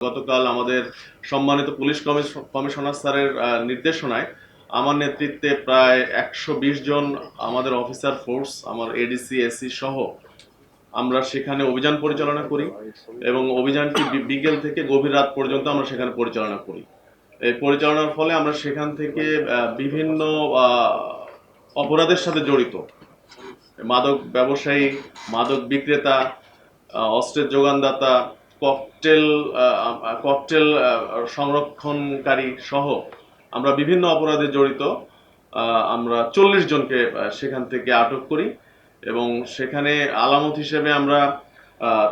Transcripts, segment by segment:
গতকাল আমাদের সম্মানিত পুলিশ কমিশনার স্যারের নির্দেশনায় আমার নেতৃত্বে প্রায় একশো বিশ জন আমাদের অফিসার ফোর্স, আমার এডিসি এসি সহ আমরা সেখানে অভিযান পরিচালনা করি এবং অভিযানটি বিকেল থেকে গভীর রাত পর্যন্ত আমরা সেখানে পরিচালনা করি। এই পরিচালনার ফলে আমরা সেখান থেকে বিভিন্ন অপরাধের সাথে জড়িত। মাদক ব্যবসায়ী, মাদক বিক্রেতা অস্ত্রের যোগানদাতা ককটেল ককটেল সংরক্ষণকারী সহ আমরা বিভিন্ন অপরাধে জড়িত আমরা চল্লিশ জনকে সেখান থেকে আটক করি এবং সেখানে আলামত হিসেবে আমরা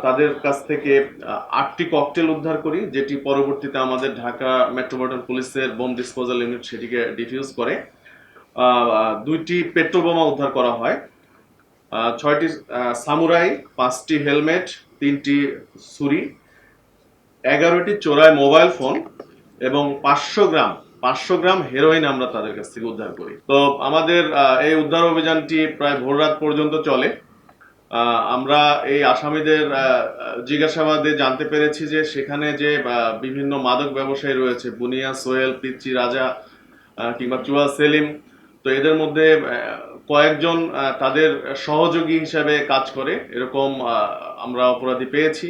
তাদের কাছ থেকে আটটি ককটেল উদ্ধার করি, যেটি পরবর্তীতে আমাদের ঢাকা মেট্রোপলিটন পুলিশের বোম ডিসপোজাল ইউনিট সেটিকে ডিফিউজ করে। দুইটি পেট্রোল বোমা উদ্ধার করা হয়। ছয়টি সামুরাই, পাঁচটি হেলমেট তিনটি ছুরি, এগারোটি চোরাই মোবাইল ফোন এবং পাঁচশো গ্রাম পাঁচশো গ্রাম হেরোইন আমরা তাদের কাছ থেকে উদ্ধার করি। তো আমাদের এই উদ্ধার অভিযানটি প্রায় ভোর রাত পর্যন্ত চলে। আমরা এই আসামিদের জিজ্ঞাসাবাদে জানতে পেরেছি যে সেখানে যে বিভিন্ন মাদক ব্যবসায়ী রয়েছে, বুনিয়া, সোহেল, পিচ্চি, রাজা কিংবা চুয়া, সেলিম, তো এদের মধ্যে কয়েকজন তাদের সহযোগী হিসাবে কাজ করে। এরকম আমরা অপরাধী পেয়েছি।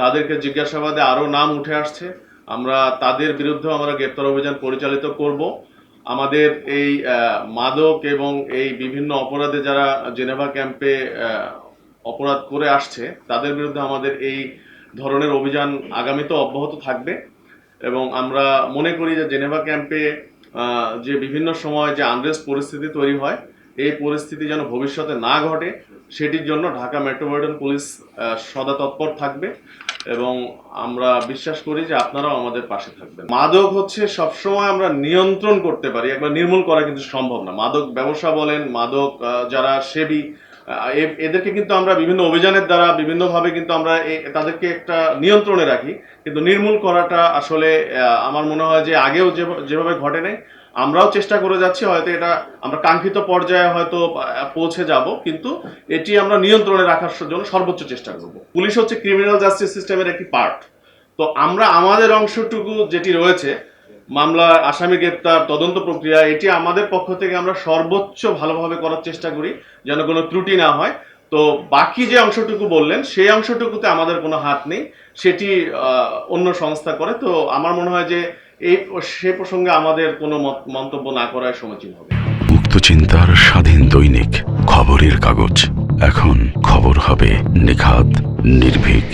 তাদেরকে জিজ্ঞাসাবাদে আরও নাম উঠে আসছে। আমরা তাদের বিরুদ্ধেও আমরা গ্রেপ্তার অভিযান পরিচালিত করব। আমাদের এই মাদক এবং এই বিভিন্ন অপরাধে যারা জেনেভা ক্যাম্পে অপরাধ করে আসছে, তাদের বিরুদ্ধে আমাদের এই ধরনের অভিযান আগামীতেও অব্যাহত থাকবে। এবং আমরা মনে করি যে জেনেভা ক্যাম্পে যে বিভিন্ন সময় যে আনরেস্ট পরিস্থিতি তৈরি হয় এই পরিস্থিতি যেন ভবিষ্যতে না ঘটে, সেটির জন্য ঢাকা মেট্রোপলিটন পুলিশ সদা তৎপর থাকবে এবং আমরা বিশ্বাস করি যে আপনারাও আমাদের পাশে থাকবেন। মাদক হচ্ছে সবসময় আমরা নিয়ন্ত্রণ করতে পারি, একবার নির্মূল করা কিন্তু সম্ভব না। মাদক ব্যবসা বলেন, মাদক যারা সেবী এদেরকে কিন্তু আমরা বিভিন্ন অভিযানের দ্বারা বিভিন্নভাবে কিন্তু আমরা তাদেরকে একটা নিয়ন্ত্রণে রাখি। কিন্তু নির্মূল করাটা আসলে আমার মনে হয় যে আগেও যেভাবে ঘটে নাই আমরাও চেষ্টা করে যাচ্ছি, হয়তো এটা আমরা কাঙ্ক্ষিত পর্যায়ে হয়তো পৌঁছে যাব, কিন্তু এটি আমরা নিয়ন্ত্রণে রাখার জন্য সর্বোচ্চ চেষ্টা করব। পুলিশ হচ্ছে ক্রিমিনাল জাস্টিস সিস্টেমের একটি পার্ট তো আমরা আমাদের অংশটুকু যেটি রয়েছে, মামলা, আসামি গ্রেপ্তার, তদন্ত প্রক্রিয়া, এটি আমাদের পক্ষ থেকে আমরা সর্বোচ্চ ভালোভাবে করার চেষ্টা করি, যেন কোনো ত্রুটি না হয়। তো বাকি যে অংশটুকু বললেন, সেই অংশটুকুতে আমাদের কোনো হাত নেই। সেটি অন্য সংস্থা করে। তো আমার মনে হয় যে এই সে প্রসঙ্গে আমাদের কোনো মন্তব্য না করাই সমীচীন হবে। মুক্ত চিন্তার স্বাধীন দৈনিক খবরের কাগজ। এখন খবর হবে নিখাত, নির্ভীক